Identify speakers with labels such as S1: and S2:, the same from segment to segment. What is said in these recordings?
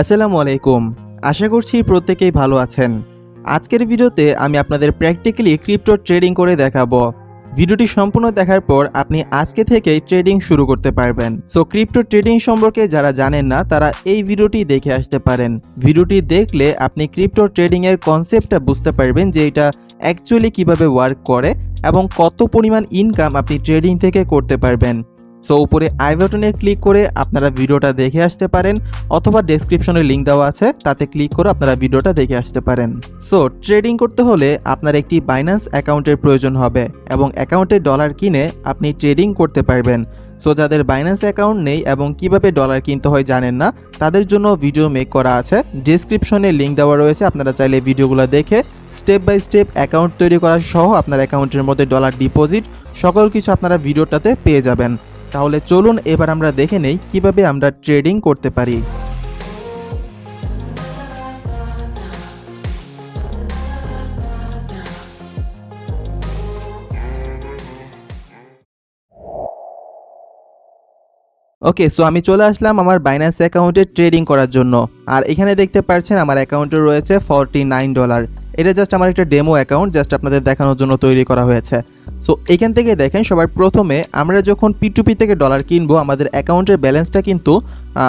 S1: আসসালামু আলাইকুম। আশা করছি প্রত্যেকেই ভালো আছেন। আজকের ভিডিওতে আমি আপনাদের প্র্যাকটিক্যালি ক্রিপ্টো ট্রেডিং করে দেখাবো। ভিডিওটি সম্পূর্ণ দেখার পর আপনি আজকে থেকেই ট্রেডিং শুরু করতে পারবেন। সো ক্রিপ্টো ট্রেডিং সম্পর্কে যারা জানেন না, তারা এই ভিডিওটি দেখে আসতে পারেন। ভিডিওটি দেখলে আপনি ক্রিপ্টো ট্রেডিং এর কনসেপ্টটা বুঝতে পারবেন যে এটা অ্যাকচুয়ালি কীভাবে ওয়ার্ক করে এবং কত পরিমাণ ইনকাম আপনি ট্রেডিং থেকে করতে পারবেন। সো উপরে আই বাটনে ক্লিক করে আপনারা ভিডিওটা দেখে আসতে পারেন, অথবা ডেসক্রিপশনে লিঙ্ক দেওয়া আছে, তাতে ক্লিক করে আপনারা ভিডিওটা দেখে আসতে পারেন। সো ট্রেডিং করতে হলে আপনার একটি বাইন্যান্স অ্যাকাউন্টের প্রয়োজন হবে, এবং অ্যাকাউন্টে ডলার কিনে আপনি ট্রেডিং করতে পারবেন। সো যাদের বাইন্যান্স অ্যাকাউন্ট নেই এবং কীভাবে ডলার কিনতে হয় জানেন না, তাদের জন্য ভিডিও মেক করা আছে। ডেসক্রিপশনে লিঙ্ক দেওয়া রয়েছে, আপনারা চাইলে ভিডিওগুলো দেখে স্টেপ বাই স্টেপ অ্যাকাউন্ট তৈরি করা সহ আপনার অ্যাকাউন্টের মধ্যে ডলার ডিপোজিট সকল কিছু আপনারা ভিডিওটাতে পেয়ে যাবেন। তাহলে চলুন এবার আমরা দেখে নেই কীভাবে আমরা ট্রেডিং করতে পারি। ওকে সো আমি চলে আসলাম আমার বাইন্যান্স অ্যাকাউন্টে ট্রেডিং করার জন্য। আর এখানে দেখতে পাচ্ছেন আমার অ্যাকাউন্টে রয়েছে ফর্টি নাইন ডলার এটা জাস্ট আমার একটা ডেমো অ্যাকাউন্ট জাস্ট আপনাদের দেখানোর জন্য তৈরি করা হয়েছে। সো এখান থেকে দেখেন, সবার প্রথমে আমরা যখন পিটুপি থেকে ডলার কিনবো, আমাদের অ্যাকাউন্টের ব্যালেন্সটা কিন্তু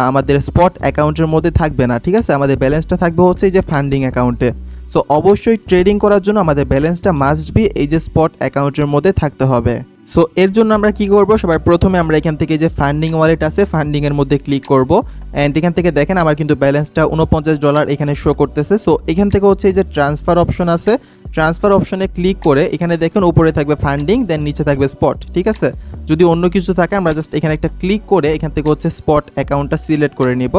S1: আমাদের স্পট অ্যাকাউন্টের মধ্যে থাকবে না, ঠিক আছে? আমাদের ব্যালেন্সটা থাকবে হচ্ছে এই যে ফান্ডিং অ্যাকাউন্টে সো অবশ্যই ট্রেডিং করার জন্য আমাদের ব্যালেন্সটা মাস্ট বি এই যে স্পট অ্যাকাউন্টের মধ্যে থাকতে হবে। সো এর জন্য আমরা কি করব? সবার প্রথমে আমরা এখান থেকে যে ফান্ডিং ওয়ালেট আছে ফান্ডিংয়ের মধ্যে ক্লিক করব। অ্যান্ড এখান থেকে দেখেন, আমার কিন্তু ব্যালেন্সটা উনপঞ্চাশ ডলার এখানে শো করতেছে। সো এখান থেকে হচ্ছে এই যে ট্রান্সফার অপশন আছে ট্রান্সফার অপশনে ক্লিক করে এখানে দেখুন উপরে থাকবে ফান্ডিং, দেন নিচে থাকবে স্পট, ঠিক আছে? যদি অন্য কিছু থাকে, আমরা জাস্ট এখানে একটা ক্লিক করে এখান থেকে হচ্ছে স্পট অ্যাকাউন্টটা সিলেক্ট করে নিব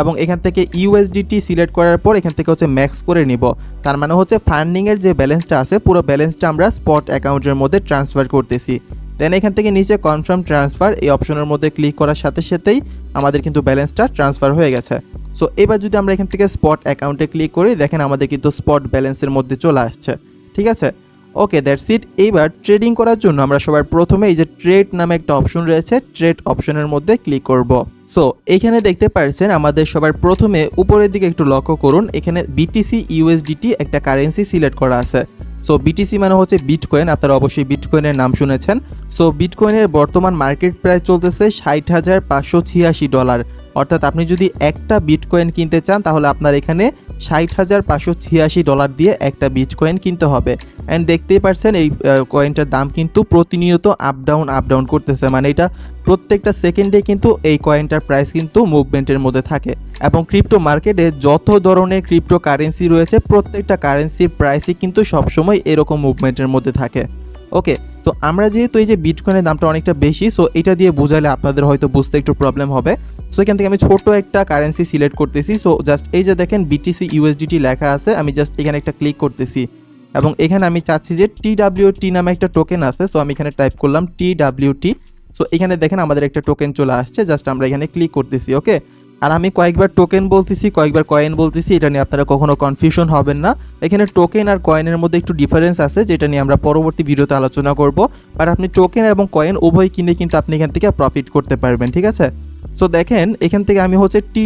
S1: এবং এখান থেকে ইউএসডিটি সিলেক্ট করার পর এখান থেকে হচ্ছে ম্যাক্স করে নিব। তার মানে হচ্ছে ফান্ডিংয়ের যে ব্যালেন্সটা আছে, পুরো ব্যালেন্সটা আমরা স্পট অ্যাকাউন্টের মধ্যে ট্রান্সফার করতেছি। দেন এখান থেকে নিচে কনফার্ম ট্রান্সফার এই অপশনের মধ্যে ক্লিক করার সাথে সাথেই আমাদের কিন্তু ব্যালেন্সটা ট্রান্সফার হয়ে গেছে। সো এবার যদি আমরা এখান থেকে স্পট অ্যাকাউন্টে ক্লিক করি, দেখেন আমাদের কিন্তু স্পট ব্যালেন্সের মধ্যে চলে আসছে। ঠিক আছে? ওকে দ্যাটস ইট এইবার ট্রেডিং করার জন্য আমরা সবার প্রথমে এই যে ট্রেড নামে একটা অপশন রয়েছে ট্রেড অপশনের মধ্যে ক্লিক করব। সো এখানে দেখতে পাচ্ছেন আমাদের সবার প্রথমে উপরের দিকে একটু লক্ষ্য করুন, এখানে বিটিসি ইউএসডিটি একটা কারেন্সি সিলেক্ট করা আছে। সো বিটিসি মানে হচ্ছে বিটকয়েন আপনারা অবশ্যই বিটকয়েনের নাম শুনেছেন। সো বিটকয়েনের বর্তমান মার্কেট প্রাইস চলতেছে ষাট হাজার পাঁচশো ছিয়াশি ডলার অর্থাৎ আপনি যদি একটা বিটকয়েন কিনতে চান, তাহলে আপনার এখানে ষাট হাজার পাঁচশো ছিয়াশি ডলার দিয়ে একটা বিটকয়েন কিনতে হবে। অ্যান্ড দেখতেই পারছেন এই কয়েনটার দাম কিন্তু প্রতিনিয়ত আপ ডাউন আপ ডাউন করতেছে। মানে এটা প্রত্যেকটা সেকেন্ডে কিন্তু এই কয়েনটার প্রাইস কিন্তু মুভমেন্টের মধ্যে থাকে। এবং ক্রিপ্টো মার্কেটে যত ধরনের ক্রিপ্টো কারেন্সি রয়েছে, প্রত্যেকটা কারেন্সির প্রাইসই কিন্তু সবসময় এরকম মুভমেন্টের মধ্যে থাকে। ওকে তো আমরা যেহেতু এই যে বিটকয়েনের দামটা অনেকটা বেশি সো এটা দিয়ে বোঝালে আপনাদের হয়তো বুঝতে একটু প্রবলেম হবে। সো এখান থেকে আমি ছোট একটা কারেন্সি সিলেক্ট করতেছি। সো জাস্ট এই যে দেখেন বিটিসি ইউএসডিটি লেখা আছে, আমি জাস্ট এখানে একটা ক্লিক করতেছি। এবং এখানে আমি চাচ্ছি যে টি ডাব্লিউ টি নামে একটা টোকেন আছে সো আমি এখানে টাইপ করলাম টি ডাব্লিউ টি সো এখানে দেখেন আমাদের একটা টোকেন চলে আসছে জাস্ট আমরা এখানে ক্লিক করতেছি ওকে আর আমি কয়েকবার টোকেন বলতেছি, কয়েকবার কয়েন বলতেছি, এটা নিয়ে আপনারা কখনো কনফিউশন হবেন না। এখানে টোকেন আর কয়েনের মধ্যে একটু ডিফারেন্স আছে, যেটা নিয়ে আমরা পরবর্তী ভিডিওতে আলোচনা করব। আর আপনি টোকেন এবং কয়েন উভয় কিনে কিন্তু আপনি এখান থেকে প্রফিট করতে পারবেন, ঠিক আছে? সো দেখেন, এখান থেকে আমি হচ্ছে টি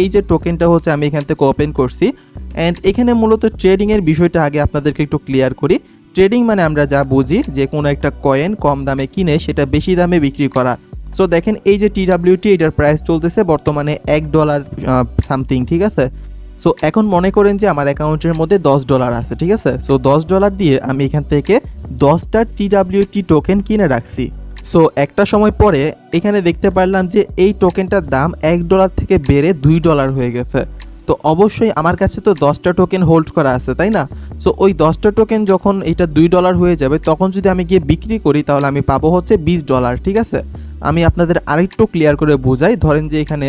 S1: এই যে টোকেনটা হচ্ছে আমি এখান থেকে ওপেন করছি। অ্যান্ড এখানে মূলত ট্রেডিংয়ের বিষয়টা আগে আপনাদেরকে একটু ক্লিয়ার করি। ট্রেডিং মানে আমরা যা বুঝি, যে কোনো একটা কয়েন কম দামে কিনে সেটা বেশি দামে বিক্রি করা। সো দেখেন এই যে টি ডাব্লিউটি এটার প্রাইস চলতেছে বর্তমানে এক ডলার সামথিং ঠিক আছে? সো এখন মনে করেন যে আমার অ্যাকাউন্টের মধ্যে দশ ডলার আছে, ঠিক আছে? সো দশ ডলার দিয়ে আমি এখান থেকে দশটা টি ডাব্লিউটি টোকেন কিনে রাখছি। সো একটা সময় পরে এখানে দেখতে পারলাম যে এই টোকেনটার দাম এক ডলার থেকে বেড়ে দুই ডলার হয়ে গেছে। তো অবশ্যই আমার কাছে তো দশটা টোকেন হোল্ড করা আছে, তাই না? সো ওই দশটা টোকেন যখন এটা দুই ডলার হয়ে যাবে, তখন যদি আমি গিয়ে বিক্রি করি, তাহলে আমি পাবো হচ্ছে বিশ ডলার ঠিক আছে? আমি আপনাদের আরেকটু ক্লিয়ার করে বোঝাই। ধরেন যে এখানে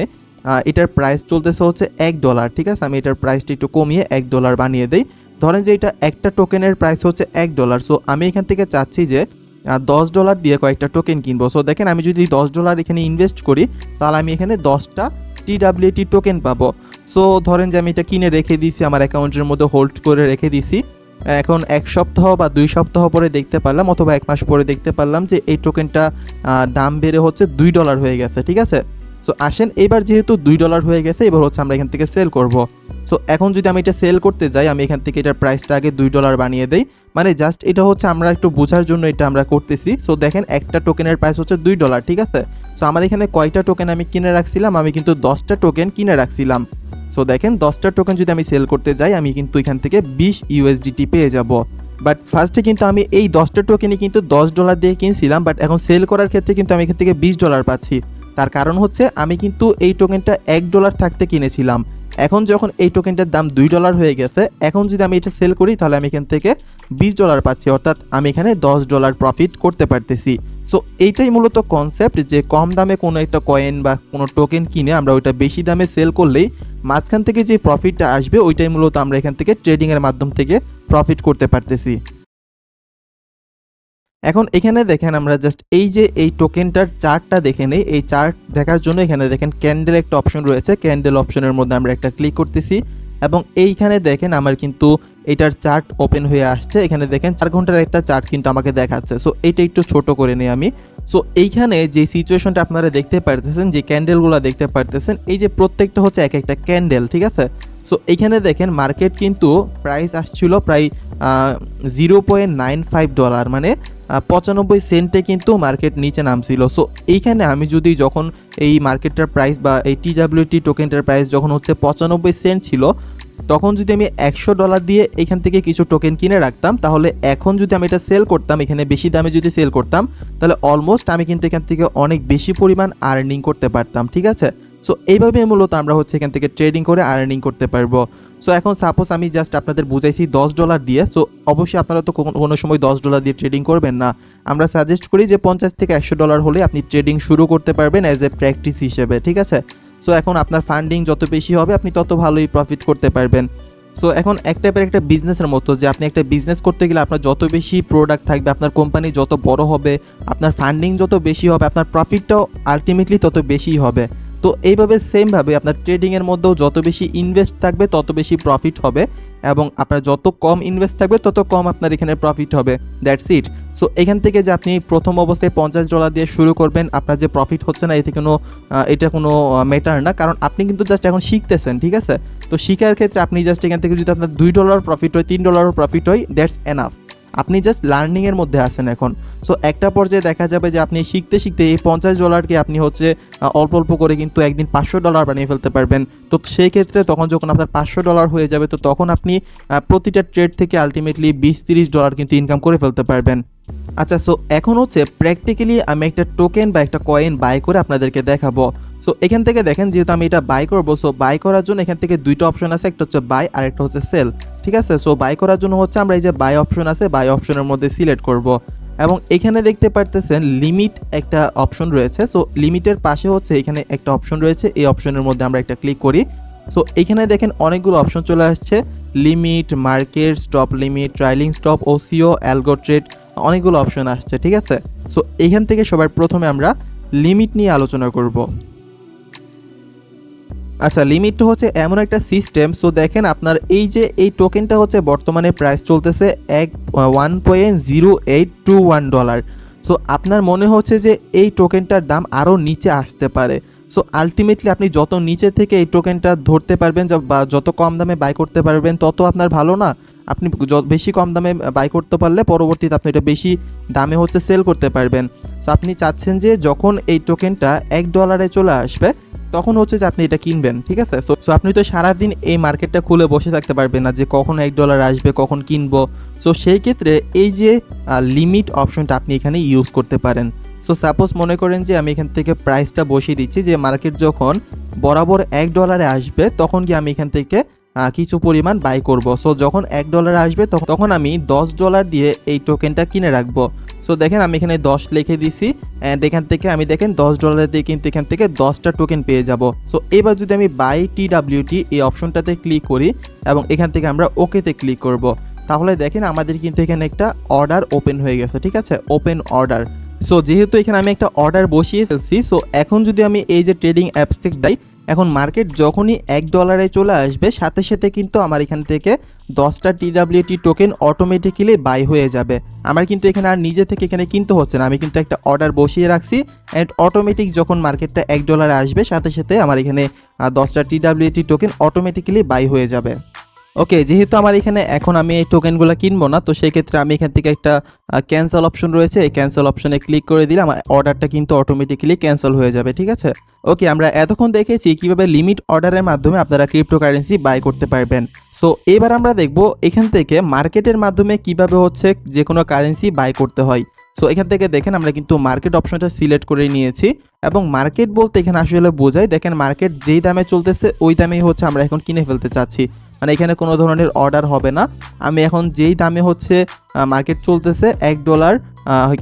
S1: এটার প্রাইস চলতেছে হচ্ছে এক ডলার ঠিক আছে? আমি এটার প্রাইসটা একটু কমিয়ে এক ডলার বানিয়ে দেই। ধরেন যে এটা একটা টোকেনের প্রাইস হচ্ছে এক ডলার সো আমি এখান থেকে চাচ্ছি যে দশ ডলার দিয়ে কয়েকটা টোকেন কিনবো। সো দেখেন আমি যদি দশ ডলার এখানে ইনভেস্ট করি, তাহলে আমি এখানে দশটা টি টোকেন পাবো। সো ধরেন যে আমি এটা কিনে রেখে দিয়েছি, আমার অ্যাকাউন্টের মধ্যে হোল্ড করে রেখে দিয়েছি। এখন এক সপ্তাহ বা দুই সপ্তাহ পরে দেখতে পারলাম, অথবা এক মাস পরে দেখতে পারলাম যে এই টোকেনটা দাম বেড়ে হচ্ছে দুই ডলার হয়ে গেছে, ঠিক আছে? সো আসেন, এবার যেহেতু দুই ডলার হয়ে গেছে, এবার হচ্ছে আমরা এখান থেকে সেল করব। সো এখন যদি আমি এটা সেল করতে যাই, আমি এখান থেকে এটার প্রাইসটা আগে দুই ডলার বানিয়ে দেই। মানে জাস্ট এটা হচ্ছে আমরা একটু বোঝার জন্য এটা আমরা করতেছি। সো দেখেন, একটা টোকেনের প্রাইস হচ্ছে দুই ডলার ঠিক আছে? সো আমার এখানে কয়টা টোকেন আমি কিনে রাখছিলাম? আমি কিন্তু দশটা টোকেন কিনে রাখছিলাম। সো দেখেন, দশটা টোকেন যদি আমি সেল করতে যাই, আমি কিন্তু এখান থেকে বিশ ইউএসডিটি পেয়ে যাব। বাট ফার্স্টে কিন্তু আমি এই দশটা টোকেনই কিন্তু দশ ডলার দিয়ে কিনছিলাম বাট এখন সেল করার ক্ষেত্রে কিন্তু আমি এখান থেকে বিশ ডলার পাচ্ছি। তার কারণ হচ্ছে আমি কিন্তু এই টোকেনটা এক ডলার থাকতে কিনেছিলাম। এখন যখন এই টোকেনটার দাম দুই ডলার হয়ে গেছে, এখন যদি আমি এটা সেল করি, তাহলে আমি এখান থেকে বিশ ডলার পাচ্ছি। অর্থাৎ আমি এখানে দশ ডলার প্রফিট করতে পারতেছি। সো এইটাই মূলত কনসেপ্ট যে কম দামে কোনো একটা কয়েন বা কোনো টোকেন কিনে আমরা ওইটা বেশি দামে সেল করলেই মাঝখান থেকে যে প্রফিটটা আসবে, ওইটাই মূলত আমরা এখান থেকে ট্রেডিংয়ের মাধ্যম থেকে প্রফিট করতে পারতেছি। এখন এখানে দেখেন আমরা জাস্ট এই যে এই টোকেনটার চার্টটা দেখে নেই, এই চার্ট দেখার জন্য এখানে দেখেন ক্যান্ডেল একটা অপশন রয়েছে ক্যান্ডেল অপশনের মধ্যে আমরা একটা ক্লিক করতেছি এবং এইখানে দেখেন আমার কিন্তু এটার চার্ট ওপেন হয়ে আসছে, এখানে দেখেন চার ঘণ্টার একটা চার্ট কিন্তু আমাকে দেখাচ্ছে সো এইটা একটু ছোট করে নিই আমি। সো এইখানে যে সিচুয়েশনটা আপনারা দেখতে পারতেছেন, যে ক্যান্ডেলগুলো দেখতে পারতেছেন, এই যে প্রত্যেকটা হচ্ছে এক একটা ক্যান্ডেল ঠিক আছে? সো এইখানে দেখেন মার্কেট কিন্তু প্রাইস আসছিল প্রায় zero point nine five dollar মানে পঁচানব্বই সেন্টে কিন্তু মার্কেট নিচে নামছিল। সো এইখানে আমি যদি যখন এই মার্কেটটার প্রাইস বা এই টিডাব্লিউটি টোকেনটার প্রাইস যখন হচ্ছে পঁচানব্বই সেন্ট ছিল, তখন যদি আমি একশো ডলার দিয়ে এখান থেকে কিছু টোকেন কিনে রাখতাম, তাহলে এখন যদি আমি এটা সেল করতাম, এখানে বেশি দামে যদি সেল করতাম, তাহলে অলমোস্ট আমি কিন্তু এখান থেকে অনেক বেশি পরিমাণ আর্নিং করতে পারতাম, ঠিক আছে? সো এইভাবে মূলত আমরা হচ্ছে এখান থেকে ট্রেডিং করে আর্নিং করতে পারব। সো এখন সাপোজ আমি জাস্ট আপনাদের বুঝাইছি দশ ডলার দিয়ে সো অবশ্যই আপনারা তো কোনো- সময় দশ ডলার দিয়ে ট্রেডিং করবেন না। আমরা সাজেস্ট করি যে পঞ্চাশ থেকে একশো ডলার হলে আপনি ট্রেডিং শুরু করতে পারবেন অ্যাজ এ প্র্যাকটিস হিসেবে, ঠিক আছে? সো এখন আপনার ফান্ডিং যত বেশি হবে, আপনি তত ভালোই প্রফিট করতে পারবেন। সো এখন এক টাইপের একটা বিজনেসের মতো যে আপনি একটা বিজনেস করতে গেলে আপনার যত বেশি প্রোডাক্ট থাকবে, আপনার কোম্পানি যত বড় হবে, আপনার ফান্ডিং যত বেশি হবে, আপনার প্রফিটটাও আলটিমেটলি তত বেশিই হবে। তো এইভাবে সেমভাবে আপনার ট্রেডিংয়ের মধ্যেও যত বেশি ইনভেস্ট থাকবে, তত বেশি প্রফিট হবে এবং আপনার যত কম ইনভেস্ট থাকবে, তত কম আপনার এখানে প্রফিট হবে। দ্যাটস ইট সো এখান থেকে যে আপনি প্রথম অবস্থায় পঞ্চাশ ডলার দিয়ে শুরু করবেন, আপনার যে প্রফিট হচ্ছে না, এতে কোনো এটা কোনো ম্যাটার না। কারণ আপনি কিন্তু জাস্ট এখন শিখতেছেন, ঠিক আছে? তো শিখার ক্ষেত্রে আপনি জাস্ট এখান থেকে যদি আপনার দুই ডলার প্রফিট হয়, তিন ডলারও প্রফিট হয় দ্যাটস এনাফ আপনি জাস্ট লার্নিংয়ের মধ্যে আছেন এখন। সো একটা পর্যায়ে দেখা যাবে যে আপনি শিখতে শিখতে এই পঞ্চাশ ডলারকে আপনি হচ্ছে অল্প অল্প করে কিন্তু একদিন পাঁচশো ডলার বানিয়ে ফেলতে পারবেন। তো সেই ক্ষেত্রে তখন যখন আপনার পাঁচশো ডলার হয়ে যাবে, তো তখন আপনি প্রতিটা ট্রেড থেকে আলটিমেটলি বিশ তিরিশ ডলার কিন্তু ইনকাম করে ফেলতে পারবেন। আচ্ছা সো এখন হচ্ছে প্র্যাকটিক্যালি আমি একটা টোকেন বা একটা কয়েন বাই করে আপনাদেরকে দেখাবো। সো এখান থেকে দেখেন যেহেতু আমি এটা বাই করব সো বাই করার জন্য এখান থেকে দুইটা অপশন আছে, একটা হচ্ছে বাই আর একটা হচ্ছে সেল ঠিক আছে? সো বাই করার জন্য হচ্ছে আমরা এই যে বাই অপশন আছে বাই অপশনের মধ্যে সিলেক্ট করব। এবং এখানে দেখতে পারতেছেন লিমিট একটা অপশন রয়েছে সো লিমিটের পাশে হচ্ছে এখানে একটা অপশন রয়েছে, এই অপশনের মধ্যে আমরা একটা ক্লিক করি। সো এখানে দেখেন অনেকগুলো অপশন চলে আসছে limit market stop limit trailing stop OCO algo trade অনেকগুলো অপশন আসছে, ঠিক আছে? সো এখান থেকে সবার প্রথমে আমরা লিমিট নিয়ে আলোচনা করব। আচ্ছা লিমিটটা হচ্ছে এমন একটা সিস্টেম সো দেখেন আপনার এই যে এই টোকেনটা হচ্ছে বর্তমানে প্রাইস চলতেছে এক one point zero eight two one dollar so আপনার মনে হচ্ছে যে এই টোকেনটার দাম আরও নিচে আসতে পারে। সো আলটিমেটলি আপনি যত নিচে থেকে এই টোকেনটা ধরতে পারবেন বা যত কম দামে বাই করতে পারবেন, তত আপনার ভালো না। আপনি বেশি কম দামে বাই করতে পারলে পরবর্তীতে আপনি এটা বেশি দামে হচ্ছে সেল করতে পারবেন। সো আপনি চাচ্ছেন যে যখন এই টোকেনটা এক ডলারে চলে আসবে তখন হচ্ছে যে আপনি এটা কিনবেন, ঠিক আছে? সো আপনি তো সারাদিন এই মার্কেটটা খুলে বসে থাকতে পারবেন না যে কখন এক ডলার আসবে, কখন কিনবো। সো সেই ক্ষেত্রে এই যে লিমিট অপশনটা আপনি এখানে ইউজ করতে পারেন। সো সাপোজ মনে করেন যে আমি এখান থেকে প্রাইসটা বসিয়ে দিচ্ছি যে মার্কেট যখন বরাবর এক ডলারে আসবে, তখন কি আমি এখান থেকে কিছু পরিমাণ বাই করব। সো যখন এক ডলার আসবে তখন আমি দশ ডলার দিয়ে এই টোকেনটা কিনে রাখব। সো দেখেন আমি এখানে দশ লিখে দিছি অ্যান্ড এখান থেকে আমি দেখেন দশ ডলার দিয়ে কিন্তু এখান থেকে দশটা টোকেন পেয়ে যাব। সো এবার যদি আমি বাই টি ডাব্লিউটি এই অপশনটাতে ক্লিক করি, এবং এখান থেকে আমরা ওকেতে ক্লিক করব, তাহলে দেখেন আমাদের কিন্তু এখানে একটা অর্ডার ওপেন হয়ে গেছে, ঠিক আছে? ওপেন অর্ডার সো যেহেতু এখানে আমি একটা অর্ডার বসিয়ে ফেলছি সো এখন যদি আমি এই যে ট্রেডিং অ্যাপস থেকে যাই এখন মার্কেট যখনই এক ডলারে চলে আসবে, সাথে সাথে কিন্তু আমার এখান থেকে দশটা টিডাব্লিউটি টোকেন অটোমেটিক্যালি বাই হয়ে যাবে। আমার কিন্তু এখানে আর নিজে থেকে এখানে কিনতে হচ্ছে না। আমি কিন্তু একটা অর্ডার বসিয়ে রাখছি অ্যান্ড অটোমেটিক যখন মার্কেটটা এক ডলারে আসবে, সাথে সাথে আমার এখানে দশটা টিডাব্লিউটি টোকেন অটোমেটিক্যালি বাই হয়ে যাবে। ওকে, যেহেতু আমার এখানে এখন আমি এই টোকেনগুলো কিনবো না, তো সেই ক্ষেত্রে আমি এখান থেকে একটা ক্যান্সেল অপশন রয়েছে। এই ক্যান্সেল অপশনে ক্লিক করে দিলে আমার অর্ডারটা কিন্তু অটোমেটিক্যালি ক্যান্সেল হয়ে যাবে, ঠিক আছে? ওকে, আমরা এতক্ষণ দেখেছি কীভাবে লিমিট অর্ডারের মাধ্যমে আপনারা ক্রিপ্টোকারেন্সি বাই করতে পারবেন। সো এবার আমরা দেখব এখান থেকে মার্কেটের মাধ্যমে কীভাবে হচ্ছে যে কোনো কারেন্সি বাই করতে হয়। সো এখান থেকে দেখেন আমরা কিন্তু মার্কেট অপশনটা সিলেক্ট করে নিয়েছি এবং মার্কেট বলতে এখানে আসলে বোঝায়, দেখেন মার্কেট যেই দামে চলতেছে, ওই দামেই হচ্ছে আমরা এখন কিনে ফেলতে চাচ্ছি। মানে এখানে কোনো ধরনের অর্ডার হবে না। আমি এখন যেই দামে হচ্ছে মার্কেট চলতেছে, এক ডলার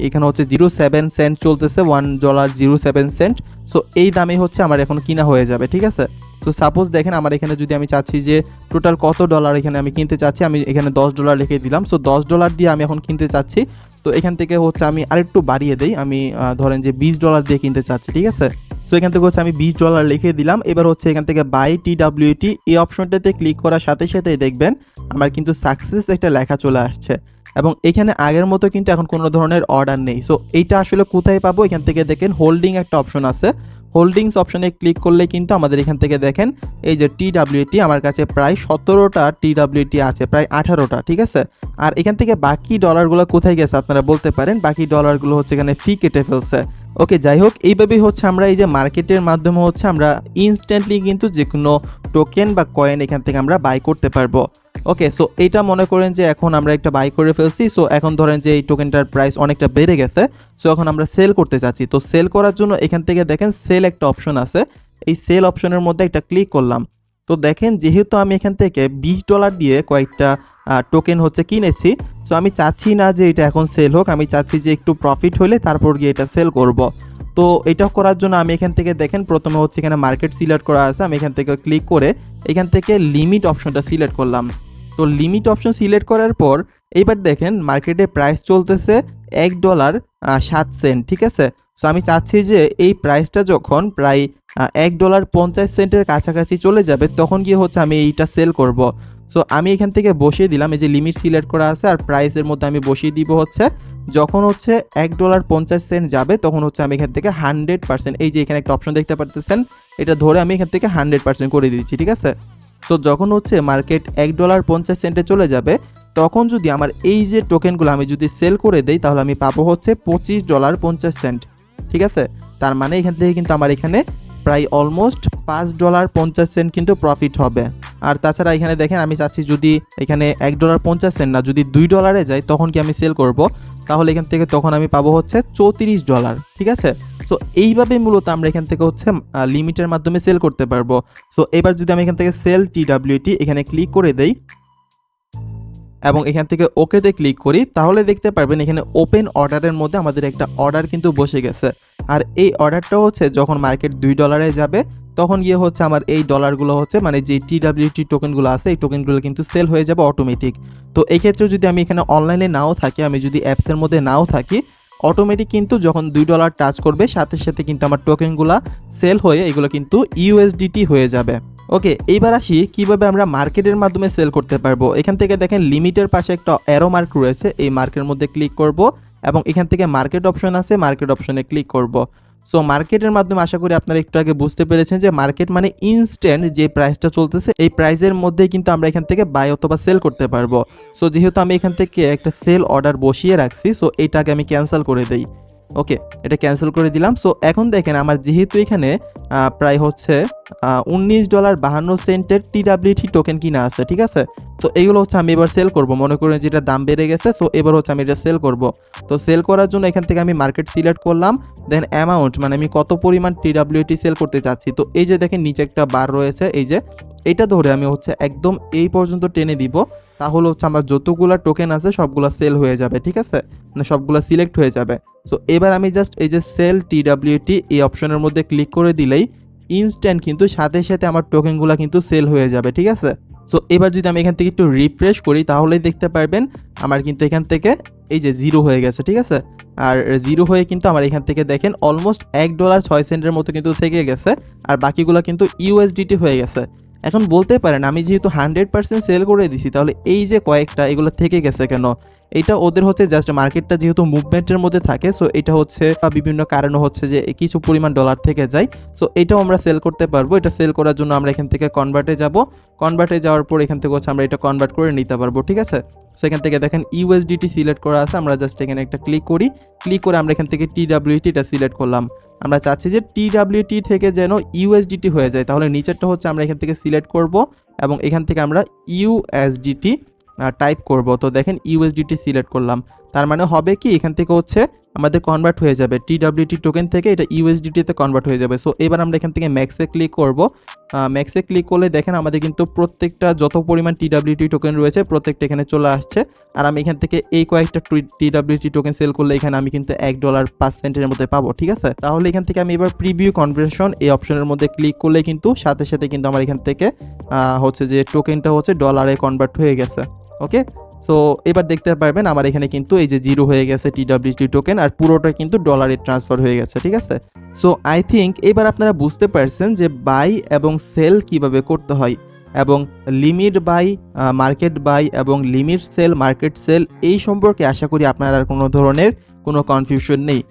S1: এখানে হচ্ছে জিরো সেভেন সেন্ট চলতেছে one dollar zero seven cent so এই দামে হচ্ছে আমার এখন কিনা হয়ে যাবে, ঠিক আছে? তো সাপোজ দেখেন আমার এখানে যদি আমি চাচ্ছি যে টোটাল কত ডলার এখানে আমি কিনতে চাচ্ছি, আমি এখানে দশ ডলার লিখে দিলাম। সো দশ ডলার দিয়ে আমি এখন কিনতে চাচ্ছি তো এখান থেকে হচ্ছে আমি আরেকটু বাড়িয়ে দেই। আমি ধরেন যে বিশ ডলার দিয়ে কিনতে চাচ্ছি, ঠিক আছে? সো এখান থেকে হচ্ছে আমি বিশ ডলার লিখে দিলাম। এবার হচ্ছে এখান থেকে বাই টি ডাব্লিউটি এই অপশনটাতে ক্লিক করার সাথে সাথেই দেখবেন, আমার কিন্তু সাকসেস একটা লেখা চলে আসছে। এবং এখানে আগের মতো কিন্তু এখন কোনো ধরনের অর্ডার নেই। সো এইটা আসলে কোথায় পাবো? এখান থেকে দেখেন হোল্ডিং একটা অপশন আছে। হোল্ডিংস অপশনে ক্লিক করলে কিন্তু আমাদের এখান থেকে দেখেন এই যে টি আমার কাছে প্রায় সতেরোটা টি আছে, প্রায় আঠারোটা, ঠিক আছে? আর এখান থেকে বাকি ডলারগুলো কোথায় গেছে আপনারা বলতে পারেন? বাকি ডলারগুলো হচ্ছে এখানে ফি কেটে ফেলছে। ওকে যাই হোক, এইভাবেই হচ্ছে আমরা এই যে মার্কেটের মাধ্যমে হচ্ছে আমরা ইনস্ট্যান্টলি কিন্তু যে কোনো টোকেন বা কয়েন এখান থেকে আমরা বাই করতে পারব। ওকে সো এইটা মনে করেন যে এখন আমরা একটা বাই করে ফেলছি। সো এখন ধরেন যে এই টোকেনটার প্রাইস অনেকটা বেড়ে গেছে। সো এখন আমরা সেল করতে চাচ্ছি। তো সেল করার জন্য এখান থেকে দেখেন সেল একটা অপশন আছে। এই সেল অপশনের মধ্যে একটা ক্লিক করলাম। তো দেখেন যেহেতু আমি এখান থেকে বিশ ডলার দিয়ে কয়েকটা টোকেন হচ্ছে কিনেছি সো আমি চাচ্ছি না যে এটা এখন সেল হোক। আমি চাচ্ছি যে একটু প্রফিট হলে তারপর গিয়ে এটা সেল করব। তো এটা করার জন্য আমি এখান থেকে দেখেন প্রথমে হচ্ছে এখানে মার্কেট সিলেক্ট করা আছে। আমি এখান থেকে ক্লিক করে এখান থেকে লিমিট অপশনটা সিলেক্ট করলাম। তো লিমিট অপশন সিলেক্ট করার পর এইবার দেখেন মার্কেটে প্রাইস চলতেছে এক ডলার সাত সেন্ট ঠিক আছে? সো আমি চাচ্ছি যে এই প্রাইসটা যখন প্রায় এক ডলার পঞ্চাশ সেন্টের কাছাকাছি চলে যাবে, তখন গিয়ে হচ্ছে আমি এইটা সেল করব। সো আমি এখান থেকে বসিয়ে দিলাম, এই যে লিমিট সিলেক্ট করা আছে আর প্রাইসের মধ্যে আমি বসিয়ে দিব হচ্ছে, যখন হচ্ছে এক ডলার পঞ্চাশ সেন্ট যাবে, তখন হচ্ছে আমি এখান থেকে হান্ড্রেড পার্সেন্ট এই যে এখানে একটা অপশন দেখতে পারতেছেন, এটা ধরে আমি এখান থেকে হান্ড্রেড পার্সেন্ট করে দিচ্ছি, ঠিক আছে? তো যখন হচ্ছে মার্কেট এক ডলার পঞ্চাশ সেন্টে চলে যাবে, তখন যদি আমার এই যে টোকেনগুলো আমি যদি সেল করে দেই, তাহলে আমি পাবো হচ্ছে পঁচিশ ডলার পঞ্চাশ সেন্ট ঠিক আছে? তার মানে এখান থেকে কিন্তু আমার এখানে প্রায় অলমোস্ট পাঁচ ডলার পঞ্চাশ সেন্ট কিন্তু প্রফিট হবে। আর তাছাড়া এখানে দেখেন, আমি চাচ্ছি যদি এখানে এক ডলার পঞ্চাশ সেন্ট না যদি দুই ডলারে যায়, তখন কি আমি সেল করব? তাহলে এখান থেকে তখন আমি পাবো হচ্ছে চৌত্রিশ ডলার ঠিক আছে? সো এইভাবে মূলত আমরা এখান থেকে হচ্ছে লিমিটের মাধ্যমে সেল করতে পারব। সো এবার যদি আমি এখান থেকে সেল টি ডাব্লিউটি এখানে ক্লিক করে দেই, এবং এখান থেকে ওকেতে ক্লিক করি, তাহলে দেখতে পারবেন এখানে ওপেন অর্ডারের মধ্যে আমাদের একটা অর্ডার কিন্তু বসে গেছে। আর এই অর্ডারটা হচ্ছে যখন মার্কেট দুই ডলারে যাবে, তখন গিয়ে হচ্ছে আমার এই ডলারগুলো হচ্ছে মানে যে টি ডাব্লিউটি টোকেনগুলো আছে, এই টোকেনগুলো কিন্তু সেল হয়ে যাবে অটোমেটিক তো এই ক্ষেত্রে যদি আমি এখানে অনলাইনে নাও থাকি, আমি যদি অ্যাপসের মধ্যে নাও থাকি অটোমেটিক কিন্তু যখন দুই ডলার টাচ করবে, সাথে সাথে কিন্তু আমার টোকেনগুলো সেল হয়ে এগুলো কিন্তু ইউএসডিটি হয়ে যাবে। ওকে এইবার আসি কীভাবে আমরা মার্কেটের মাধ্যমে সেল করতে পারব। এখান থেকে দেখেন লিমিটের পাশে একটা অ্যারো মার্ক রয়েছে, এই মার্কের মধ্যে ক্লিক করব। এবং এখান থেকে মার্কেট অপশন আছে মার্কেট অপশনে ক্লিক করব। সো মার্কেটের মাধ্যমে আশা করি আপনারা একটু আগে বুঝতে পেরেছেন যে মার্কেট মানে ইনস্ট্যান্ট যে প্রাইসটা চলতেছে, এই প্রাইসের মধ্যেই কিন্তু আমরা এখান থেকে বাই অথবা সেল করতে পারব। সো যেহেতু আমি এখান থেকে একটা সেল অর্ডার বসিয়ে রাখছি সো এইটাকে আমি ক্যান্সেল করে দেই। ওকে এটা ক্যান্সেল করে দিলাম। সো এখন দেখেন আমার যেহেতু এখানে প্রায় হচ্ছে উনিশ ডলার বাহান্ন সেন্টের টিডাব্লিউটি টোকেন কিনা আছে, ঠিক আছে? তো এইগুলো হচ্ছে আমি এবার সেল করব। মনে করেন যেটা দাম বেড়ে গেছে সো এবার হচ্ছে আমি এটা সেল করব। তো সেল করার জন্য এখান থেকে আমি মার্কেট সিলেক্ট করলাম। দেন অ্যামাউন্ট মানে আমি কত পরিমাণ টিডাব্লিউটি সেল করতে চাচ্ছি? তো এই যে দেখেন নিচে একটা বার রয়েছে, এই যে এটা ধরে আমি হচ্ছে একদম এই পর্যন্ত টেনে দিব। তাহলে হচ্ছে আমার যতগুলা টোকেন আছে, সবগুলা সেল হয়ে যাবে, ঠিক আছে? মানে সবগুলা সিলেক্ট হয়ে যাবে। সো এবার আমি জাস্ট এই যে সেল টিডাব্লিউটি এই অপশনের মধ্যে ক্লিক করে দিলেই ইনস্ট্যান্ট কিন্তু সাথে সাথে আমার টোকেনগুলো কিন্তু সেল হয়ে যাবে, ঠিক আছে? সো এবার যদি আমি এখান থেকে একটু রিফ্রেশ করি, তাহলেই দেখতে পারবেন আমার কিন্তু এখান থেকে এই যে জিরো হয়ে গেছে, ঠিক আছে? আর জিরো হয়ে কিন্তু আমার এখান থেকে দেখেন অলমোস্ট এক ডলার ছয় সেন্টের মতো কিন্তু থেকে গেছে, আর বাকিগুলো কিন্তু ইউএসডিটি হয়ে গেছে। এখন বলতে পারেন, আমি যেহেতু হান্ড্রেড পার্সেন্ট সেল করে দিছি, তাহলে এই যে কয়েকটা, এগুলো থেকে গেছে কেন? এটা ওদের হচ্ছে জাস্ট মার্কেটটা যেহেতু মুভমেন্টের মধ্যে থাকে সো এটা হচ্ছে বিভিন্ন কারণে হচ্ছে যে কিছু পরিমাণ ডলার থেকে যায় সো এটাও আমরা সেল করতে পারব। এটা সেল করার জন্য আমরা এখান থেকে কনভার্টে যাব। কনভার্টে যাওয়ার পর এখান থেকে হচ্ছে আমরা এটা কনভার্ট করে নিতে পারব, ঠিক আছে? সো এখান থেকে দেখেন ইউএসডিটি সিলেক্ট করা আছে, আমরা জাস্ট এখানে একটা ক্লিক করি। ক্লিক করে আমরা এখান থেকে টিডাব্লিউটি এটা সিলেক্ট করলাম। আমরা চাচ্ছি যে টিডাব্লিউটি থেকে যেন ইউএসডিটি হয়ে যায়, তাহলে নিচেরটা হচ্ছে আমরা এখান থেকে সিলেক্ট করব এবং এখান থেকে আমরা ইউএসডিটি টাইপ করব। তো দেখেন ইউএসডিটি সিলেক্ট করলাম। তার মানে হবে কি, এখান থেকে হচ্ছে আমাদের কনভার্ট হয়ে যাবে। টিডাব্লিউটি টোকেন থেকে এটা ইউএসডিটিতে কনভার্ট হয়ে যাবে। সো এবার আমরা এখান থেকে ম্যাক্সে ক্লিক করব। ম্যাক্সে ক্লিক করলে দেখেন আমাদের কিন্তু প্রত্যেকটা যত পরিমাণ টিডাব্লিউটি টোকেন রয়েছে, প্রত্যেকটা এখানে চলে আসছে। আর আমি এখান থেকে এই কয়েকটা টিডাব্লিউটি টোকেন সেল করলে এখানে আমি কিন্তু এক ডলার পাঁচ সেন্টের মধ্যে পাবো, ঠিক আছে? তাহলে এখান থেকে আমি এবার প্রিভিউ কনভার্সন এই অপশনের মধ্যে ক্লিক করলে কিন্তু সাথে সাথে কিন্তু আমার এখান থেকে হচ্ছে যে টোকেনটা হচ্ছে ডলারে কনভার্ট হয়ে গেছে। ওকে সো এবার দেখতে পারবেন আমার এখানে কিন্তু এই যে জিরো হয়ে গেছে টিডাব্লিউটি টোকেন আর পুরোটা কিন্তু ডলারে ট্রান্সফার হয়ে গেছে, ঠিক আছে? সো আই থিঙ্ক এবার আপনারা বুঝতে পারছেন যে বাই এবং সেল কীভাবে করতে হয় এবং লিমিট বাই মার্কেট বাই এবং লিমিট সেল মার্কেট সেল এই সম্পর্কে আশা করি আপনার আর কোনো ধরনের কোনো কনফিউশন নেই।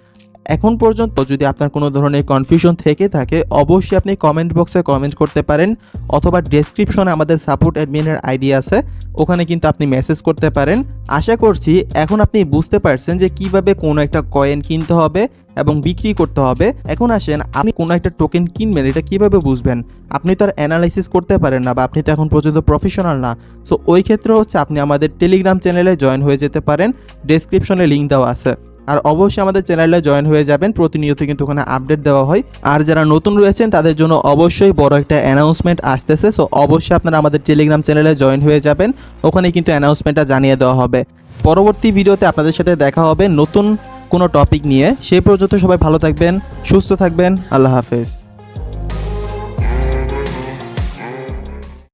S1: এখন পর্যন্ত যদি আপনার কোনো ধরনের কনফিউশন থেকে থাকে, অবশ্যই আপনি কমেন্ট বক্সে কমেন্ট করতে পারেন অথবা ডেসক্রিপশনে আমাদের সাপোর্ট অ্যাডমিনের আইডি আছে, ওখানে কিন্তু আপনি মেসেজ করতে পারেন। আশা করছি এখন আপনি বুঝতে পারছেন যে কীভাবে কোনো একটা কয়েন কিনতে হবে এবং বিক্রি করতে হবে। এখন আসেন, আপনি কোনো একটা টোকেন কিনবেন, এটা কীভাবে বুঝবেন? আপনি তো আর অ্যানালাইসিস করতে পারেন না বা আপনি তো এখন পর্যন্ত প্রফেশনাল না। সো ওই ক্ষেত্রে হচ্ছে আপনি আমাদের টেলিগ্রাম চ্যানেলে জয়েন হয়ে যেতে পারেন। ডেসক্রিপশনে লিঙ্ক দেওয়া আছে। আর অবশ্যই আমাদের চ্যানেলে জয়েন হয়ে যাবেন। প্রতিনিয়ত কিন্তু ওখানে আপডেট দেওয়া হয়। আর যারা নতুন রয়েছেন, তাদের জন্য অবশ্যই বড় একটা অ্যানাউন্সমেন্ট আসতেছে। সো অবশ্যই আপনারা আমাদের টেলিগ্রাম চ্যানেলে জয়েন হয়ে যাবেন। ওখানে কিন্তু অ্যানাউন্সমেন্টটা জানিয়ে দেওয়া হবে। পরবর্তী ভিডিওতে আপনাদের সাথে দেখা হবে নতুন কোনো টপিক নিয়ে। সেই পর্যন্ত সবাই ভালো থাকবেন, সুস্থ থাকবেন। আল্লাহ হাফেজ।